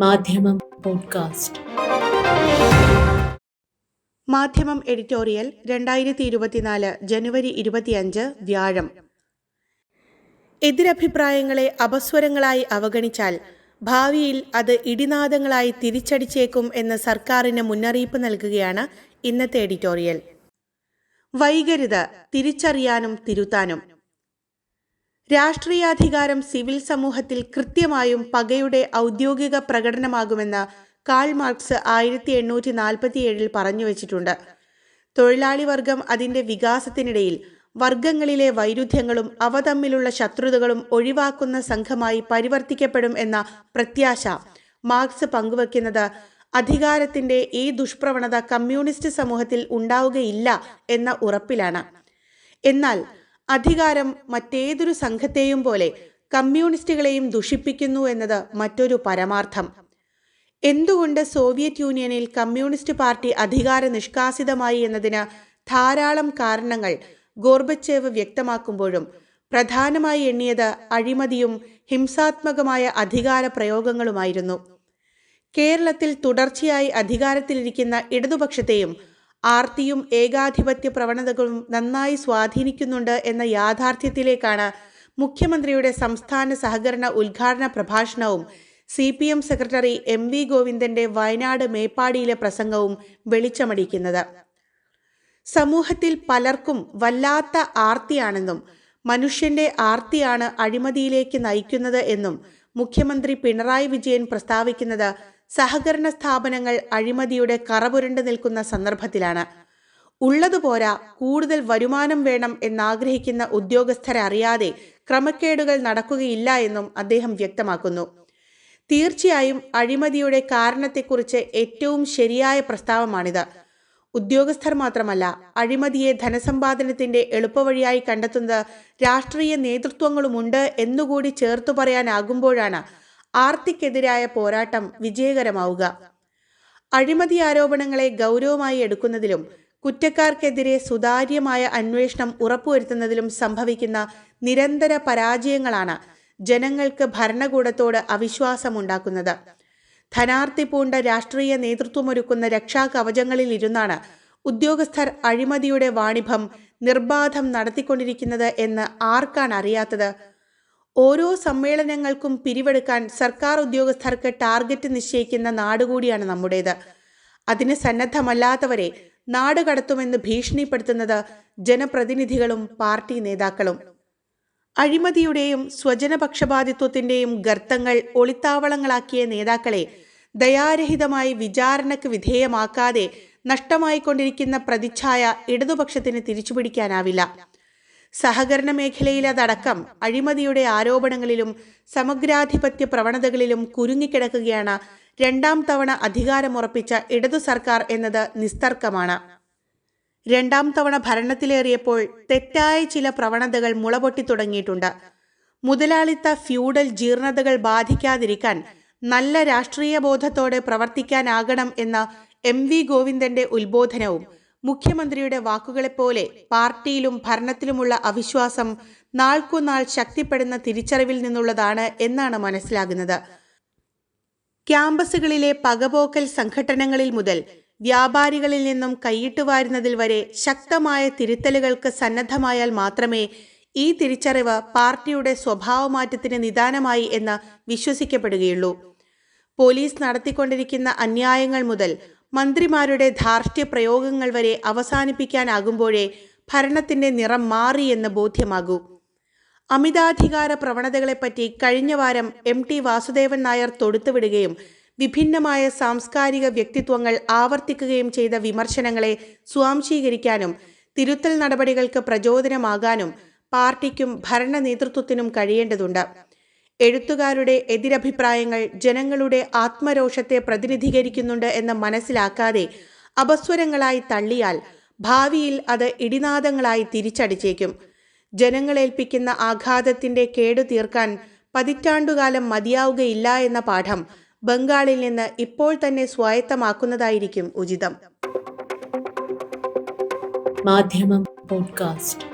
മാധ്യമം പോഡ്കാസ്റ്റ്. മാധ്യമം എഡിറ്റോറിയൽ രണ്ടായിരത്തി ഇരുപത്തിനാല് ജനുവരി ഇരുപത്തിയഞ്ച് വ്യാഴം. എതിരഭിപ്രായങ്ങളെ അപസ്വരങ്ങളായി അവഗണിച്ചാൽ ഭാവിയിൽ അത് ഇടിനാദങ്ങളായി തിരിച്ചടിച്ചേക്കും എന്ന് സർക്കാരിന് മുന്നറിയിപ്പ് നൽകുകയാണ് ഇന്നത്തെ എഡിറ്റോറിയൽ. വൈകരുത് തിരിച്ചറിയാനും തിരുത്താനും. രാഷ്ട്രീയാധികാരം സിവിൽ സമൂഹത്തിൽ കൃത്യമായും പകയുടെ ഔദ്യോഗിക പ്രകടനമാകുമെന്ന് കാൾ മാർക്സ് ആയിരത്തി എണ്ണൂറ്റി നാൽപ്പത്തിയേഴിൽ പറഞ്ഞു വച്ചിട്ടുണ്ട് തൊഴിലാളി വർഗം അതിന്റെ വികാസത്തിനിടയിൽ വർഗങ്ങളിലെ വൈരുദ്ധ്യങ്ങളും അവ തമ്മിലുള്ള ശത്രുതകളും ഒഴിവാക്കുന്ന സംഘമായി പരിവർത്തിക്കപ്പെടും എന്ന പ്രത്യാശ മാർക്സ് പങ്കുവെക്കുന്നത് അധികാരത്തിന്റെ ഈ ദുഷ്പ്രവണത കമ്മ്യൂണിസ്റ്റ് സമൂഹത്തിൽ ഉണ്ടാവുകയില്ല എന്ന ഉറപ്പിലാണ്. എന്നാൽ അധികാരം മറ്റേതൊരു സംഘത്തെയും പോലെ കമ്മ്യൂണിസ്റ്റുകളെയും ദുഷിപ്പിക്കുന്നു എന്നത് മറ്റൊരു പരമാർത്ഥം. എന്തുകൊണ്ട് സോവിയറ്റ് യൂണിയനിൽ കമ്മ്യൂണിസ്റ്റ് പാർട്ടി അധികാര നിഷ്കാസിതമായി എന്നതിന് ധാരാളം കാരണങ്ങൾ ഗോർബച്ചേവ് വ്യക്തമാക്കുമ്പോഴും പ്രധാനമായി എണ്ണിയത് അഴിമതിയും ഹിംസാത്മകമായ അധികാര പ്രയോഗങ്ങളുമായിരുന്നു. കേരളത്തിൽ തുടർച്ചയായി അധികാരത്തിലിരിക്കുന്ന ഇടതുപക്ഷത്തെയും ആർത്തിയും ഏകാധിപത്യ പ്രവണതകളും നന്നായി സ്വാധീനിക്കുന്നുണ്ട് എന്ന യാഥാർത്ഥ്യത്തിലേക്കാണ് മുഖ്യമന്ത്രിയുടെ സംസ്ഥാന സഹകരണ ഉദ്ഘാടന പ്രഭാഷണവും C P M secretary M V ഗോവിന്ദന്റെ Wayanad മേപ്പാടിയിലെ പ്രസംഗവും വെളിച്ചമടിക്കുന്നത്. സമൂഹത്തിൽ പലർക്കും വല്ലാത്ത ആർത്തിയാണെന്നും മനുഷ്യന്റെ ആർത്തിയാണ് അഴിമതിയിലേക്ക് നയിക്കുന്നത് എന്നും മുഖ്യമന്ത്രി പിണറായി വിജയൻ പ്രസ്താവിക്കുന്നത് സഹകരണ സ്ഥാപനങ്ങൾ അഴിമതിയുടെ കറപുരണ്ടു നിൽക്കുന്ന സന്ദർഭത്തിലാണ്. ഉള്ളതുപോരാ കൂടുതൽ വരുമാനം വേണം എന്നാഗ്രഹിക്കുന്ന ഉദ്യോഗസ്ഥരെ അറിയാതെ ക്രമക്കേടുകൾ നടക്കുകയില്ല എന്നും അദ്ദേഹം വ്യക്തമാക്കുന്നു. തീർച്ചയായും അഴിമതിയുടെ കാരണത്തെക്കുറിച്ച് ഏറ്റവും ശരിയായ പ്രസ്താവമാണിത്. ഉദ്യോഗസ്ഥർ മാത്രമല്ല അഴിമതിയെ ധനസമ്പാദനത്തിന്റെ എളുപ്പവഴിയായി കണ്ടെത്തുന്നത് രാഷ്ട്രീയ നേതൃത്വങ്ങളുമുണ്ട് എന്നുകൂടി ചേർത്തു പറയാനാകുമ്പോഴാണ് ആർത്തിക്കെതിരായ പോരാട്ടം വിജയകരമാവുക. അഴിമതി ആരോപണങ്ങളെ ഗൗരവമായി എടുക്കുന്നതിലും കുറ്റക്കാർക്കെതിരെ സുതാര്യമായ അന്വേഷണം ഉറപ്പുവരുത്തുന്നതിലും സംഭവിക്കുന്ന നിരന്തര പരാജയങ്ങളാണ് ജനങ്ങൾക്ക് ഭരണകൂടത്തോട് അവിശ്വാസമുണ്ടാക്കുന്നത്. ധനാർത്ഥി പൂണ്ട രാഷ്ട്രീയ നേതൃത്വമൊരുക്കുന്ന രക്ഷാകവചങ്ങളിൽ ഇരുന്നാണ് ഉദ്യോഗസ്ഥർ അഴിമതിയുടെ വാണിഭം നിർബാധം നടത്തിക്കൊണ്ടിരിക്കുന്നത് എന്ന് ആർക്കാണ് അറിയാത്തത്? ഓരോ സമ്മേളനങ്ങൾക്കും പിരിവെടുക്കാൻ സർക്കാർ ഉദ്യോഗസ്ഥർക്ക് ടാർഗറ്റ് നിശ്ചയിക്കുന്ന നാടുകൂടിയാണ് നമ്മുടേത്. അതിന് സന്നദ്ധമല്ലാത്തവരെ നാട് കടത്തുമെന്ന് ഭീഷണിപ്പെടുത്തുന്നത് ജനപ്രതിനിധികളും പാർട്ടി നേതാക്കളും. അഴിമതിയുടെയും സ്വജനപക്ഷപാതിത്വത്തിന്റെയും ഗർത്തങ്ങൾ ഒളിത്താവളങ്ങളാക്കിയ നേതാക്കളെ ദയാരഹിതമായി വിചാരണയ്ക്ക് വിധേയമാക്കാതെ നഷ്ടമായിക്കൊണ്ടിരിക്കുന്ന പ്രതിച്ഛായ ഇടതുപക്ഷത്തിന് തിരിച്ചുപിടിക്കാനാവില്ല. സഹകരണ മേഖലയിലതടക്കം അഴിമതിയുടെ ആരോപണങ്ങളിലും സമഗ്രാധിപത്യ പ്രവണതകളിലും കുരുങ്ങിക്കിടക്കുകയാണ് രണ്ടാം തവണ അധികാരമുറപ്പിച്ച ഇടതു സർക്കാർ എന്നത് നിസ്തർക്കമാണ്. രണ്ടാം തവണ ഭരണത്തിലേറിയപ്പോൾ തെറ്റായ ചില പ്രവണതകൾ മുളപൊട്ടി തുടങ്ങിയിട്ടുണ്ട്. മുതലാളിത്ത ഫ്യൂഡൽ ജീർണതകൾ ബാധിക്കാതിരിക്കാൻ നല്ല രാഷ്ട്രീയ ബോധത്തോടെ പ്രവർത്തിക്കാനാകണം എന്ന എം വി ഗോവിന്ദന്റെ ഉത്ബോധനവും മുഖ്യമന്ത്രിയുടെ വാക്കുകളെപ്പോലെ പാർട്ടിയിലും ഭരണത്തിലുമുള്ള അവിശ്വാസം നാൾക്കുനാൾ ശക്തിപ്പെടുന്ന തിരിച്ചറിവിൽ നിന്നുള്ളതാണ് എന്നാണ് മനസ്സിലാകുന്നത്. ക്യാമ്പസുകളിലെ പകപോക്കൽ സംഘടനകളിൽ മുതൽ വ്യാപാരികളിൽ നിന്നും കൈയിട്ടുവാരുന്നതിൽ വരെ ശക്തമായ തിരുത്തലുകൾക്ക് സന്നദ്ധമായാൽ മാത്രമേ ഈ തിരിച്ചറിവ് പാർട്ടിയുടെ സ്വഭാവമാറ്റത്തിന് നിദാനമായി എന്ന് വിശ്വസിക്കപ്പെടുകയുള്ളൂ. പോലീസ് നടത്തിക്കൊണ്ടിരിക്കുന്ന അന്യായങ്ങൾ മുതൽ മന്ത്രിമാരുടെ ധാർഷ്ട്യ പ്രയോഗങ്ങൾ വരെ അവസാനിപ്പിക്കാനാകുമ്പോഴേ ഭരണത്തിന്റെ നിറം മാറിയെന്ന് ബോധ്യമാകൂ. അമിതാധികാര പ്രവണതകളെപ്പറ്റി കഴിഞ്ഞ വാരം എം ടി വാസുദേവൻ നായർ തൊടുത്തുവിടുകയും വിഭിന്നമായ സാംസ്കാരിക വ്യക്തിത്വങ്ങൾ ആവർത്തിക്കുകയും ചെയ്ത വിമർശനങ്ങളെ സ്വാംശീകരിക്കാനും തിരുത്തൽ നടപടികൾക്ക് പ്രചോദനമാകാനും പാർട്ടിക്കും ഭരണ നേതൃത്വത്തിനും കഴിയേണ്ടതുണ്ട്. എഴുത്തുകാരുടെ എതിരഭിപ്രായങ്ങൾ ജനങ്ങളുടെ ആത്മരോഷത്തെ പ്രതിനിധീകരിക്കുന്നുണ്ട് എന്ന് മനസ്സിലാക്കാതെ അപസ്വരങ്ങളായി തള്ളിയാൽ ഭാവിയിൽ അത് ഇടിനാദങ്ങളായി തിരിച്ചടിച്ചേക്കും. ജനങ്ങളേൽപ്പിക്കുന്ന ആഘാതത്തിന്റെ കേടു തീർക്കാൻ പതിറ്റാണ്ടുകാലം മതിയാവുകയില്ല എന്ന പാഠം ബംഗാളിൽ നിന്ന് ഇപ്പോൾ തന്നെ സ്വായത്തമാക്കുന്നതായിരിക്കും ഉചിതം. മാധ്യമം പോഡ്കാസ്റ്റ്.